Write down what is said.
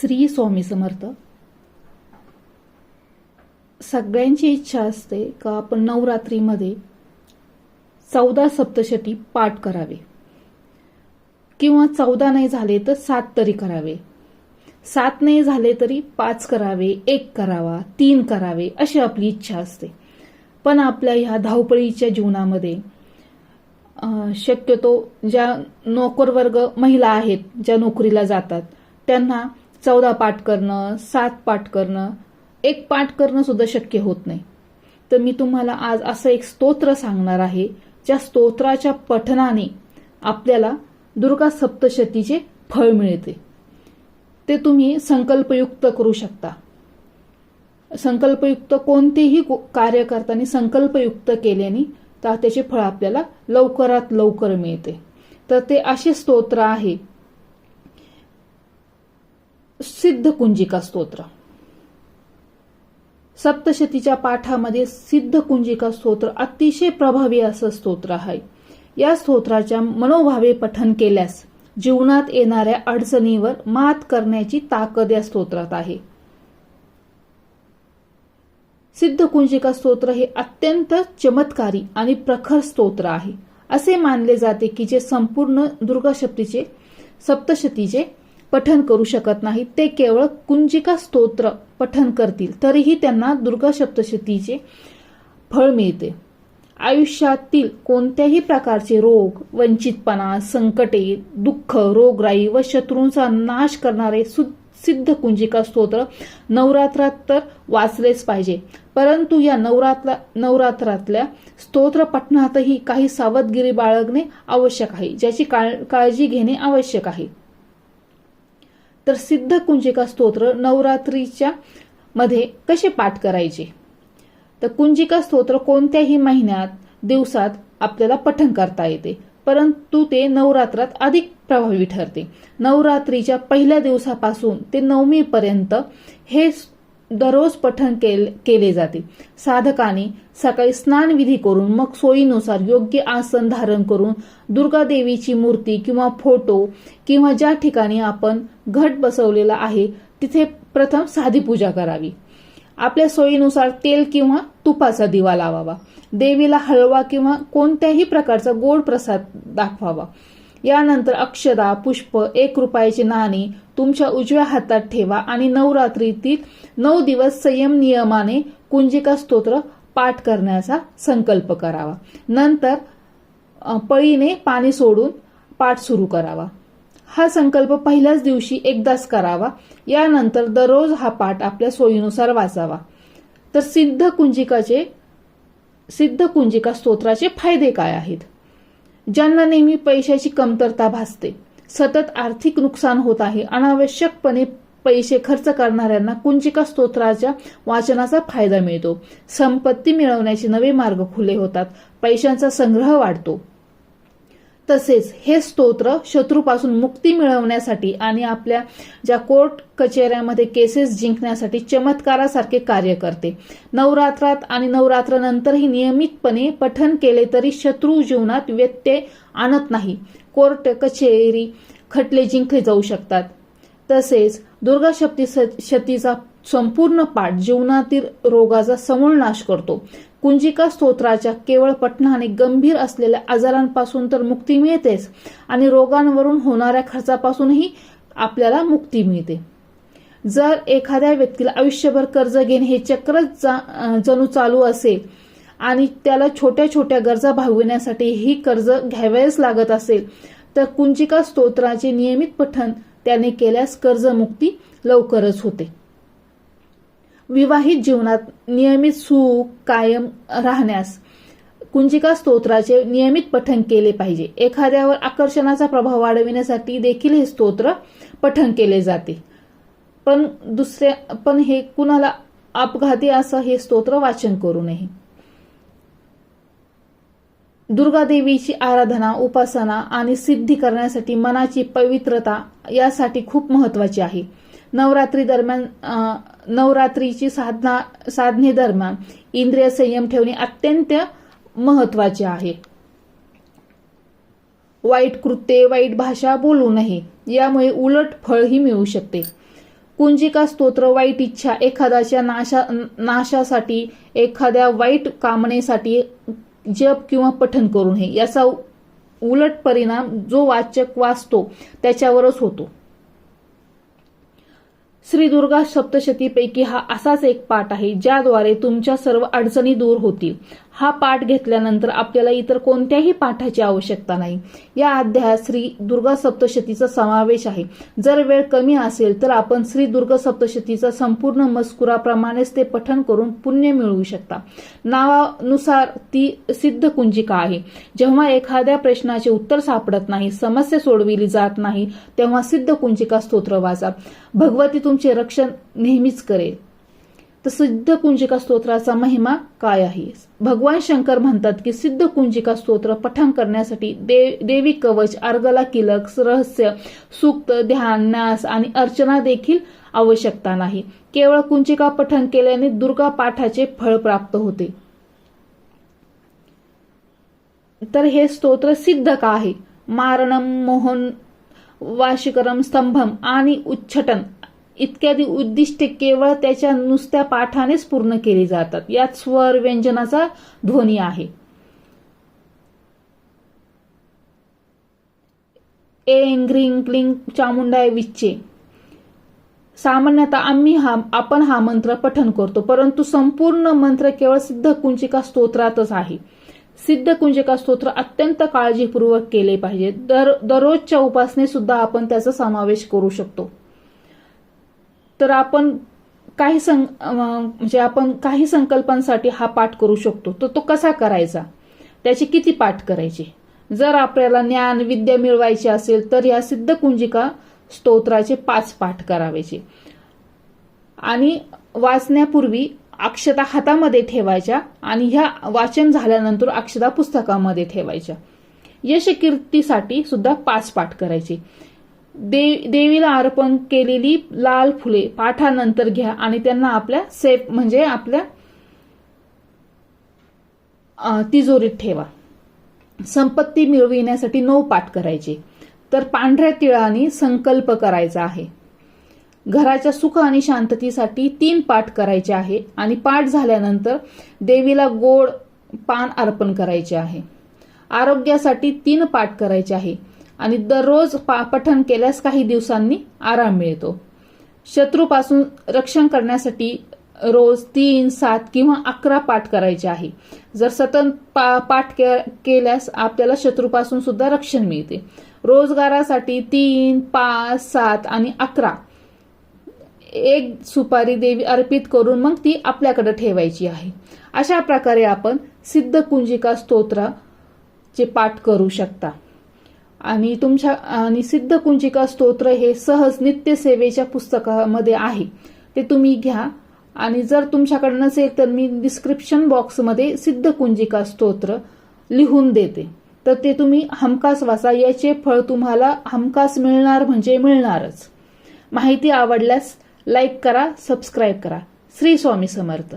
श्री स्वामी समर्थ. सगळ्यांची इच्छा असते का आपण नवरात्रीमध्ये चौदा सप्तशती पाठ करावे? किंवा चौदा नाही झाले तर सात तरी करावे? सात नाही झाले तरी पाच करावे एक करावा तीन करावे अशी आपली इच्छा असते. पण आपल्या ह्या धावपळीच्या जीवनामध्ये शक्यतो ज्या नोकरवर्ग महिला आहेत ज्या नोकरीला जातात त्यांना चौदा पाठ करणं सात पाठ करणं एक पाठ करणं सुद्धा शक्य होत नाही. तर मी तुम्हाला आज असं एक स्तोत्र सांगणार आहे ज्या स्तोत्राच्या पठनाने आपल्याला दुर्गा सप्तशतीचे फळ मिळते. ते तुम्ही संकल्पयुक्त करू शकता. संकल्पयुक्त कोणतेही कार्य करताना संकल्पयुक्त केल्याने तर त्याचे फळ आपल्याला लवकरात लवकर मिळते. तर ते असे स्तोत्र आहे सिद्ध कुंजिका स्तोत्र सप्तशतीच्या पाठामध्ये सिद्ध कुंजिका स्तोत्र अतिशय प्रभावी असं स्तोत्र आहे. या स्तोत्राच्या मनोभावे पठन केल्यास जीवनात येणाऱ्या अडचणीवर मात करण्याची ताकद या स्तोत्रात आहे. सिद्ध कुंजिका स्तोत्र हे अत्यंत चमत्कारी आणि प्रखर स्तोत्र आहे. असे मानले जाते की जे संपूर्ण दुर्गा शक्तीचे सप्तशतीचे पठन करू शकत नाहीत ते केवळ कुंजिका स्तोत्र पठन करतील. तरीही त्यांना दुर्गा सप्तशतीचे फळ मिळते. आयुष्यातील कोणत्याही प्रकारचे रोग वंचितपणा संकटे दुःख रोगराई व शत्रूंचा नाश करणारे सु- सिद्ध कुंजिका स्तोत्र नवरात्रात तर वाचलेच पाहिजे. परंतु या नवरात्रा नवरात्रातल्या स्तोत्र पठणातही काही सावधगिरी बाळगणे आवश्यक आहे ज्याची काळ- काळजी घेणे आवश्यक आहे. तर सिद्ध कुंजिका स्तोत्र नवरात्रीच्या मध्ये कसे पाठ करायचे? तर कुंजिका स्तोत्र कोणत्याही महिन्यात दिवसात आपल्याला पठण करता येते. परंतु ते नवरात्रात अधिक प्रभावी ठरते. नवरात्रीच्या पहिल्या दिवसापासून ते नवमीपर्यंत हे दररोज पठण केल- केले जाते. साधकाने सकाळी स्नानविधी करून मग सोयीनुसार योग्य आसन धारण करून दुर्गा देवीची मूर्ती किंवा फोटो किंवा ज्या ठिकाणी आपण घट बसवलेला आहे तिथे प्रथम साधी पूजा करावी. आपल्या सोयीनुसार तेल किंवा तुपाचा दिवा लावावा. देवीला हळवा किंवा कोणत्याही प्रकारचा गोड प्रसाद दाखवावा. यानंतर अक्षदा पुष्प एक रुपयाची नाणी तुमच्या उजव्या हातात ठेवा आणि नवरात्रीतील नऊ दिवस संयम नियमाने कुंजिका स्तोत्र पाठ करण्याचा संकल्प करावा. नंतर पळीने पाणी सोडून पाठ सुरू करावा. हा संकल्प पहिल्याच दिवशी एकदाच करावा. यानंतर दररोज हा पाठ आपल्या सोयीनुसार वाचावा. तर सिद्ध कुंजिकाचे सिद्ध कुंजिका स्तोत्राचे फायदे काय आहेत? ज्यांना नेहमी पैशाची कमतरता भासते. सतत आर्थिक नुकसान होत आहे. अनावश्यकपणे पैसे खर्च करणाऱ्यांना कुंजिका स्तोत्राच्या वाचनाचा फायदा मिळतो. संपत्ती मिळवण्याचे नवे मार्ग खुले होतात. पैशांचा संग्रह वाढतो. तसेच हे स्तोत्र शत्रूपासून मुक्ती मिळवण्यासाठी आणि आपल्या ज्या कोर्ट कचेऱ्यामध्ये केसेस जिंकण्यासाठी चमत्कारासारखे कार्य करते. नवरात्रात आणि नवरात्रानंतरही नियमितपणे पठन केले तरी शत्रू जीवनात व्यत्यय आणत नाही. कोर्ट कचेरी खटले जिंकले जाऊ शकतात. तसेच दुर्गा शक्ती शतीचा संपूर्ण पाठ जीवनातील रोगाचा समूळ नाश करतो. कुंजिका स्तोत्राच्या केवळ पठणाने गंभीर असलेल्या आजारांपासून तर मुक्ती मिळतेच आणि रोगांवरून होणाऱ्या खर्चापासूनही आपल्याला मुक्ती मिळते. जर एखाद्या व्यक्तीला आयुष्यभर कर्ज घेणे हे चक्रच जा- जणू चालू असेल आणि त्याला छोट्या छोट्या गरजा भागविण्यासाठी ही कर्ज घ्यावेच लागत असेल तर कुंजिका स्तोत्राचे नियमित पठण त्याने केल्यास कर्जमुक्ती लवकरच होते. विवाहित जीवनात नियमित सुख कायम राहण्यास कुंजिका स्तोत्राचे नियमित पठण केले पाहिजे. एखाद्यावर आकर्षणाचा प्रभाव वाढविण्यासाठी देखील हे स्तोत्र पठण केले जाते. पण दुसऱ्या पण हे कुणाला अपघाती असं हे स्तोत्र वाचन करू नये. दुर्गादेवीची आराधना उपासना आणि सिद्धी करण्यासाठी मनाची पवित्रता यासाठी खूप महत्वाची आहे. नवरात्री दरम्यान नवरात्रीची साधना साधने दरम्यान इंद्रिय संयम ठेवणे अत्यंत महत्त्वाचे आहे. वाईट कृत्ये वाईट भाषा बोलू नये यामुळे उलट फळही मिळू शकते. कुंजिका स्तोत्र वाईट इच्छा एखाद्याच्या नाशा नाशासाठी एखाद्या वाईट कामनेसाठी जप किंवा पठन करू नये याचा उलट परिणाम जो वाचक वाचतो त्याच्यावरच होतो. श्री दुर्गा सप्तशतीपैकी हा असाच एक पाठ आहे ज्याद्वारे तुमच्या सर्व अडचणी दूर होतील. हा पाठ घेतल्यानंतर आपल्याला इतर कोणत्याही पाठाची आवश्यकता नाही. या अध्यायात श्री दुर्गा सप्तशतीचा समावेश आहे. जर वेळ कमी असेल तर आपण श्री दुर्गा सप्तशतीचा संपूर्ण मजकुराप्रमाणेच ते पठन करून पुण्य मिळवू शकता. नावानुसार ती सिद्ध कुंजिका आहे. जेव्हा एखाद्या प्रश्नाचे उत्तर सापडत नाही समस्या सोडविली जात नाही तेव्हा सिद्ध कुंजिका स्तोत्र वाचा. भगवती तुमचे रक्षण नेहमीच करेल. तर सिद्ध कुंजिका स्तोत्राचा महिमा काय आहे? भगवान शंकर म्हणतात की सिद्ध कुंजिका स्तोत्र पठण करण्यासाठी दे, देवी कवच अर्गला किलक रहस्य सूक्त ध्यान न्यास आणि अर्चना देखील आवश्यकता नाही. केवळ कुंजिका पठण केल्याने दुर्गा पाठाचे फळ प्राप्त होते. तर हे स्तोत्र सिद्ध का आहे? मारणम मोहन वाशिकरम स्तंभम आणि उच्छटन इत्यादी उद्दिष्टे केवळ त्याच्या नुसत्या पाठानेच पूर्ण केली जातात. यात स्वर व्यंजनाचा ध्वनी आहे. एंग रिंग क्लिंग चामुंडाय विच्चे. सामान्यतः आम्ही हा आपण हा मंत्र पठन करतो परंतु संपूर्ण मंत्र केवळ सिद्ध कुंचिका स्तोत्रातच आहे. सिद्ध कुंजिका स्तोत्र अत्यंत काळजीपूर्वक केले पाहिजे. दर दररोजच्या उपासने सुद्धा आपण त्याचा समावेश करू शकतो. तर आपण काही सं म्हणजे आपण काही संकल्पांसाठी हा पाठ करू शकतो. तर तो कसा करायचा? त्याचे किती पाठ करायचे? जर आपल्याला ज्ञान विद्या मिळवायची असेल तर या सिद्ध कुंजिका स्तोत्राचे पाच पाठ करावायचे आणि वाचण्यापूर्वी अक्षता हातामध्ये ठेवायच्या आणि ह्या वाचन झाल्यानंतर अक्षता पुस्तकामध्ये ठेवायच्या. यशकीर्तीसाठी सुद्धा पाच पाठ करायचे. देव देवीला अर्पण केलेली लाल फुले पाठानंतर घ्या आणि त्यांना आपल्या सेफ म्हणजे आपल्या तिजोरीत ठेवा. संपत्ती मिळविण्यासाठी नऊ पाठ करायचे. तर पांढऱ्या तिळाने संकल्प करायचा आहे. घराच्या सुख आणि शांततेसाठी तीन पाठ करायचे आहे आणि पाठ झाल्यानंतर देवीला गोड पान अर्पण करायचे आहे. आरोग्यासाठी तीन पाठ करायचे आहे. आणि दररोज पठण केल्यास काही दिवसांनी आराम मिळतो. शत्रूपासून रक्षण करण्यासाठी रोज तीन सात किंवा अकरा पाठ करायचे आहे. जर सतत पा पाठ केल्यास आपल्याला शत्रूपासून सुद्धा रक्षण मिळते. रोजगारासाठी तीन पाच सात आणि अकरा. एक सुपारी देवी अर्पित करून मग ती आपल्याकडे ठेवायची आहे. अशा प्रकारे आपण सिद्ध कुंजिका स्तोत्राचे पाठ करू शकता. आणि तुमच्या आणि सिद्ध कुंजिका स्तोत्र हे सहज नित्य सेवेच्या पुस्तकामध्ये आहे. ते तुम्ही घ्या. आणि जर तुमच्याकडे नसेल तर मी डिस्क्रिप्शन बॉक्समध्ये सिद्ध कुंजिका स्तोत्र लिहून देते. तर ते तुम्ही हमखास वाचा. याचे फळ तुम्हाला हमखास मिळणार म्हणजे मिळणारच. माहिती आवडल्यास लाईक करा सबस्क्राईब करा. श्री स्वामी समर्थ.